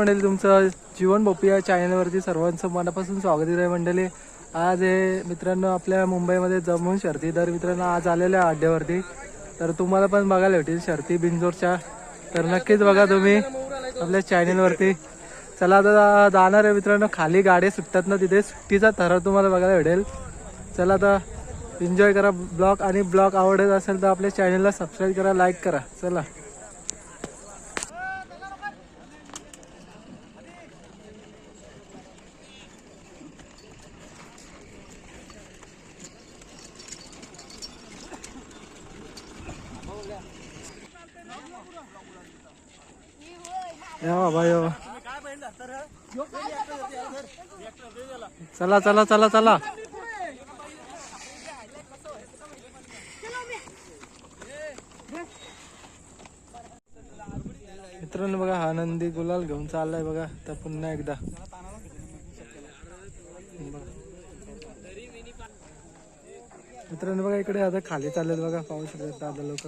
मंडळी तुमचं जीवन बोपी या चॅनलवरती सर्वांचं मनापासून स्वागत आहे मंडळी. आज हे मित्रांनो आपल्या मुंबईमध्ये जमून शर्ती तर मित्रांनो आज आलेल्या आहे अड्ड्यावरती. तर तुम्हाला पण बघायला भेटेल शर्ती बिंजोरच्या तर नक्कीच बघा तुम्ही आपल्या चॅनलवरती चला आता जाणार आहे मित्रांनो खाली गाड्या सुटतात ना तिथे. सुट्टीचा थरार तुम्हाला बघायला भेटेल. चला आता एन्जॉय करा. ब्लॉग आणि ब्लॉग आवडत असेल तर आपल्या चॅनलला सबस्क्राईब करा लाईक करा. चला. या बाबा यो. चला चला चला चला. मित्रांनो बघा हा नंदी गुलाल घेऊन चाललाय बघा. तर पुन्हा एकदा. मित्रांनो बघा इकडे आता खाली चाललेत बघा. पाहू शकतात दादा लोक.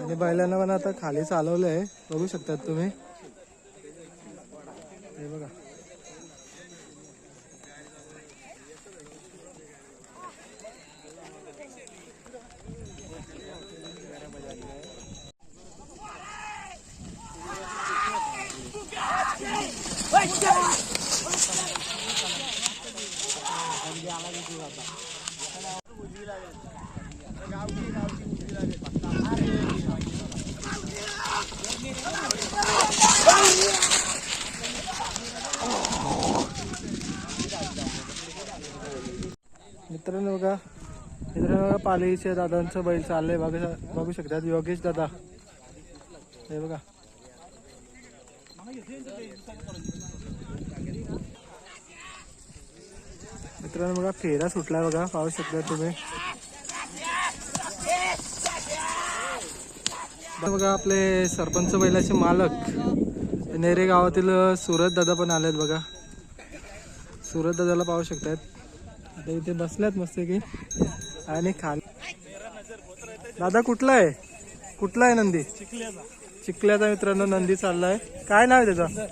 आणि बैलांना पण आता खाली चालवलंय. बघू शकतात तुम्ही हे बघा मित्रांनो बघा मित्रांनो बघा पालीच्या दादांचं बैल चाललंय. बघा बघू शकतात योगेश दादा. हे बघा. मित्रांनो बघा फेरा सुटला बघा पाहू शकता तुम्ही. बघा आपले सरपंच बैलाचे मालक. नेरे गावातील सुरत दादा पण आलेत बघा. सुरत दादाला पाहू शकतात तर इथे बसल्यात मस्त की. आणि खाल. दादा कुठला आहे? कुठला आहे नंदी? चिखल्याचा. मित्रांनो नंदी चाललाय. काय नाव आहे त्याचं?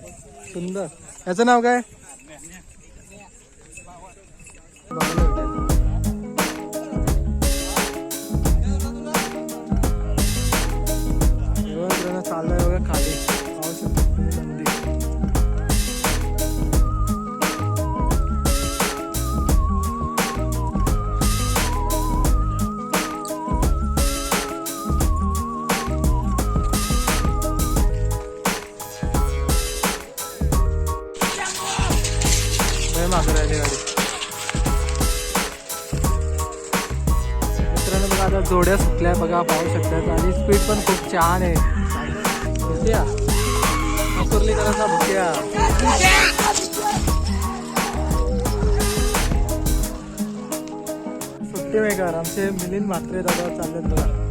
सुंदर. याचं नाव काय? लय गाडी. मित्रांनो बघा आता जोड्या सुटल्या बघा पाहू शकतात आणि स्पीड पण खूप छान आहे. भुक्या मसुरली भुक्या सुट्टी मेकर आमचे मिलिंद म्हात्रे दादा चाललेत बघा.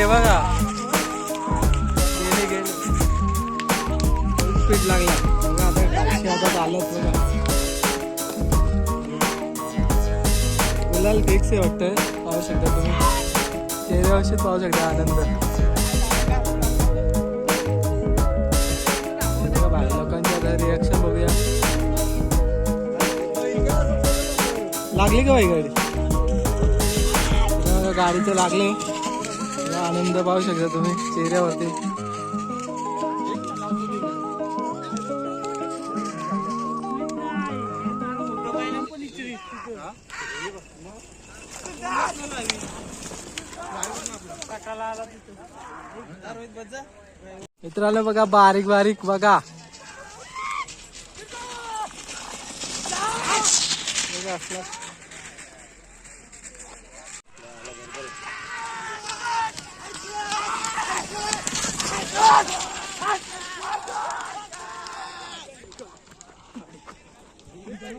कसला स्पीड बघा. गेले गेले. स्पीड लागला. बघा आता खालची आता चालत बघा. गुलाल फिक्स आहे वाटतं पाहू शकता तुम्ही. चेहऱ्यावरशीच पाहू शकता आनंद. बघा बाहेर लोकांची आता रिॲक्शन बघूया. लागली का बाई गाडी? बघा, गाडीचं लागले आनंद पाहू शकता तुम्ही चेहऱ्यावरती. मित्रांनो बघा बारीक बारीक बघा. बघा असला Gel.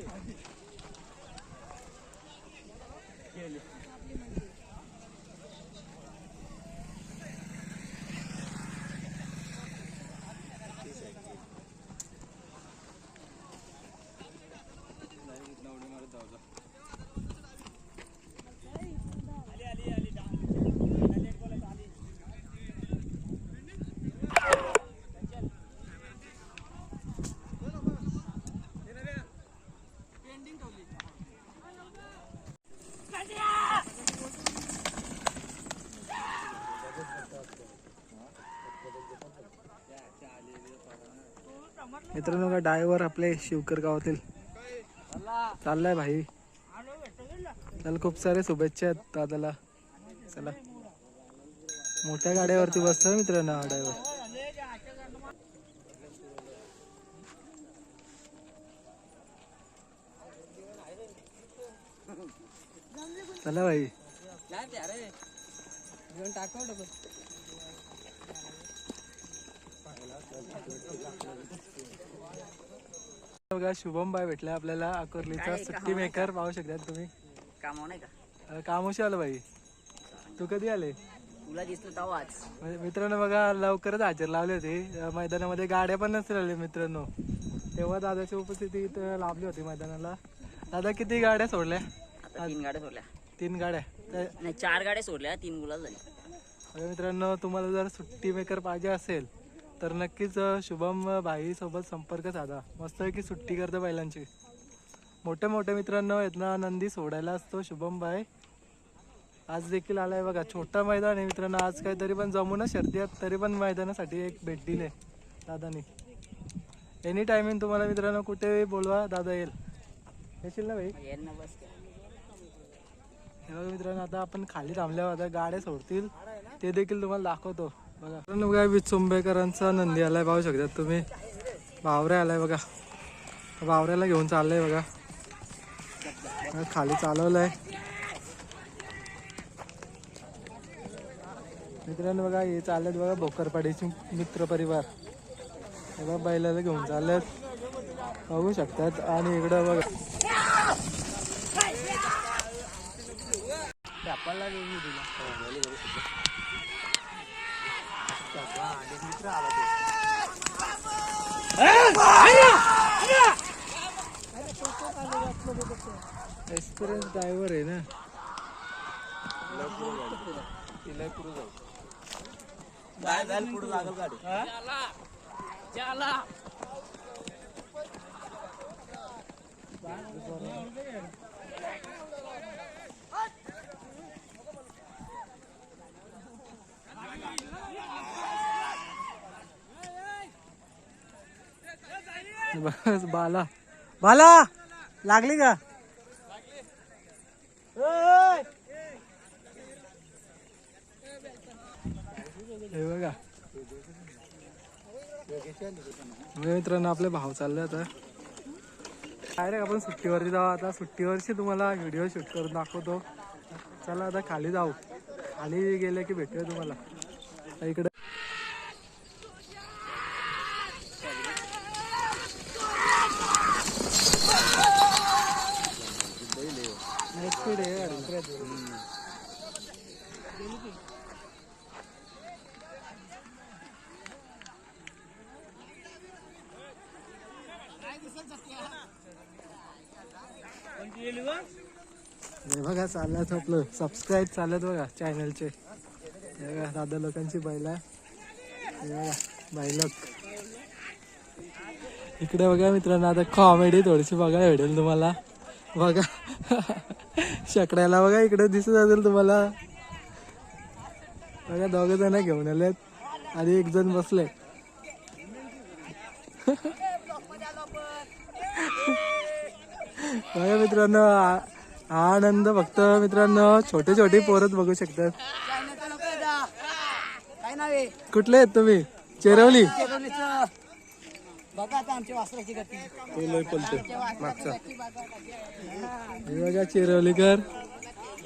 मित्रांनो का डायव्हर आपले शिवकर गावातील. चाललाय भाई. त्याला खूप सारे शुभेच्छा आहेत दादाला. चला. मोठ्या गाड्यावरती बसतो मित्रांनो हा चला भाई. बघा शुभम बाय भेटला आपल्याला. अकोर्लीचा सुट्टी मेकर पाहू शकतात तुम्ही. कामावर नाही का? कामोशी आलं भाई. तू कधी आले? तुला दिसलं म्हणजे मित्रांनो बघा लवकरच हजेर लावली होती. मैदानामध्ये गाड्या पण नसतील आले मित्रांनो. तेव्हा दादाची उपस्थिती इथं लाभली होती मैदानाला. दादा किती गाड्या सोडल्या? तीन गाड्या सोडल्या. तीन गाड्या. नाही चार गाड्या सोडल्या तीन बघा मित्रांनो तुम्हाला जर सुट्टी मेकर पाहिजे असेल तर नक्कीच शुभम भाई सोबत संपर्क साधा. मस्त की सुट्टी करतो बैलांची मोठ्या मोठ्या मित्रांनो आहेत ना नंदी सोडायला असतो शुभम भाई. आज देखील आलाय बघा छोटा मैदान आहे मित्रांनो. आज काय तरी पण जमूनच शर्ती तरी पण मैदानासाठी एक भेट दिली दादानी. एनी टायमिंग तुम्हाला मित्रांनो कुठे बोलवा दादा येईल. येशील ना भाई? हे बघा मित्रांनो आता आपण खाली थांबल्यावर आता गाड्या सोडतील. ते देखील तुम्हाला दाखवतो. बघा मित्रांनो चुंबेकरांचा नंदी आलाय पाहू शकतात तुम्ही. बावऱ्या आलाय बघा. बावऱ्याला घेऊन चाललंय बघा. बघा, खाली चालवलंय. मित्रांनो बघा हे चाललेत बघा भोकरपाडीचे मित्र परिवार. हे बघा बैलाला घेऊन चाललेत. बघू शकतात. आणि इकडं बघा. एक्सपिरियन्स ड्रायव्हर आहे ना. बस बाला. बाला लागली का? हे बघा. मित्रांनो आपले भाव चालले आता. डायरेक्ट आपण सुट्टीवरती जाऊ. आता सुट्टीवरची तुम्हाला व्हिडिओ शूट करून दाखवतो. चला आता खाली जाऊ. खाली गेले की भेटूया तुम्हाला. इकडे बघा चालल्यात आपलं. सबस्क्राईब चालत बघा चॅनलचे बघा दादा लोकांची बैल आहे. बघा बैलक. इकडे बघा मित्रांनो आता कॉमेडी थोडीशी बघायला भेटेल तुम्हाला. बघा. शकड्याला बघा इकडे दिसत असेल तुम्हाला. बघा दोघ जण घेऊन आलेत. आणि एक जण बसले. बघा मित्रांनो हा आनंद फक्त मित्रांनो छोटे छोटे पोरच बघू शकतात. काय नाव आहे? कुठले आहेत तुम्ही? चेरवली? बघा चिरवलीकर.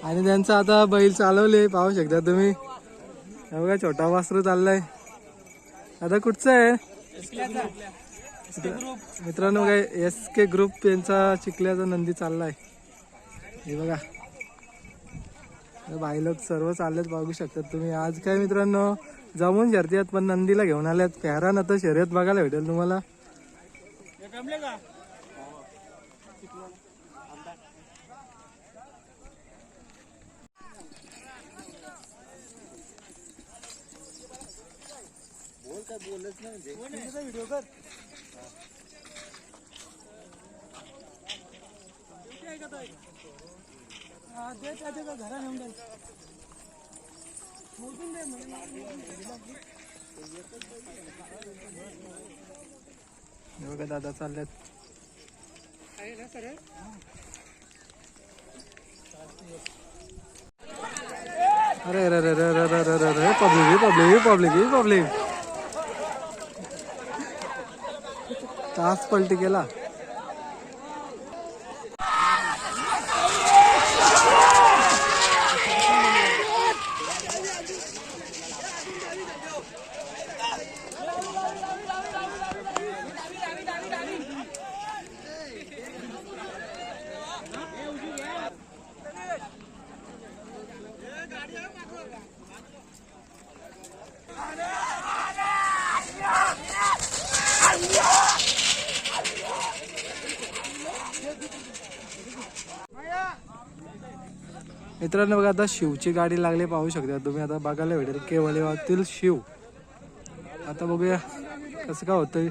आणि त्यांचं आता बैल चालवले पाहू शकता तुम्ही. बघा छोटा वासरू चाललाय. आता कुठचं आहे? मित्रांनो काय एस के ग्रुप यांचा चिखल्याचा नंदी चाललाय. हे बघा. बाई लोक सर्व चाललेत बघू शकतात तुम्ही. आज काय मित्रांनो जमून शर्तीत पण नंदीला घेऊन आल्यात. प्यारा ना तर शर्यत बघायला भेटेल तुम्हाला. व्हिडिओ बघा दादा चाललेत. अरे अरे अरे अरे अरे अरे अरे अरे पब्लिक पब्लिक पब्लिक पब्लिक. तास पलटी केला. मित्रांनो बघा आता शिवची गाडी लागली पाहू शकता. तुम्ही आता बघायला भेटेल केवळेवातील शिव. आता बघूया कसं का होतंय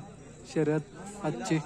शर्यत आजची.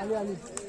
Ali, ali.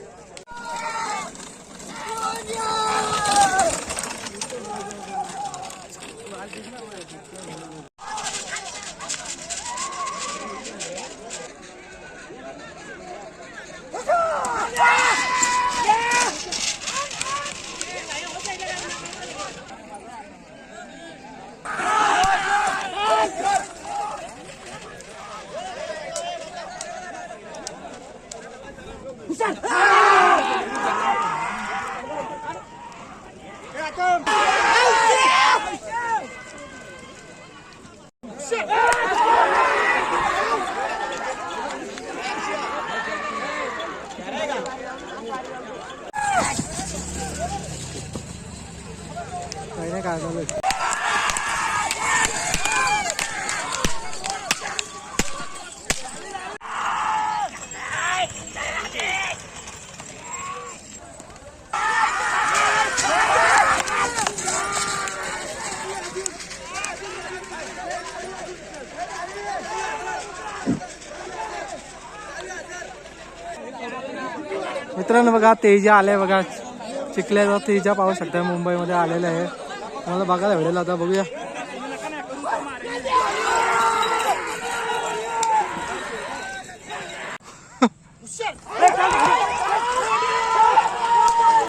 मित्रांनो बघा तेजा आले बघा. चिखल्याचा तेजा पाहू शकता मुंबईमध्ये आलेला आहे. मला बघायला भेटेल आता बघूया.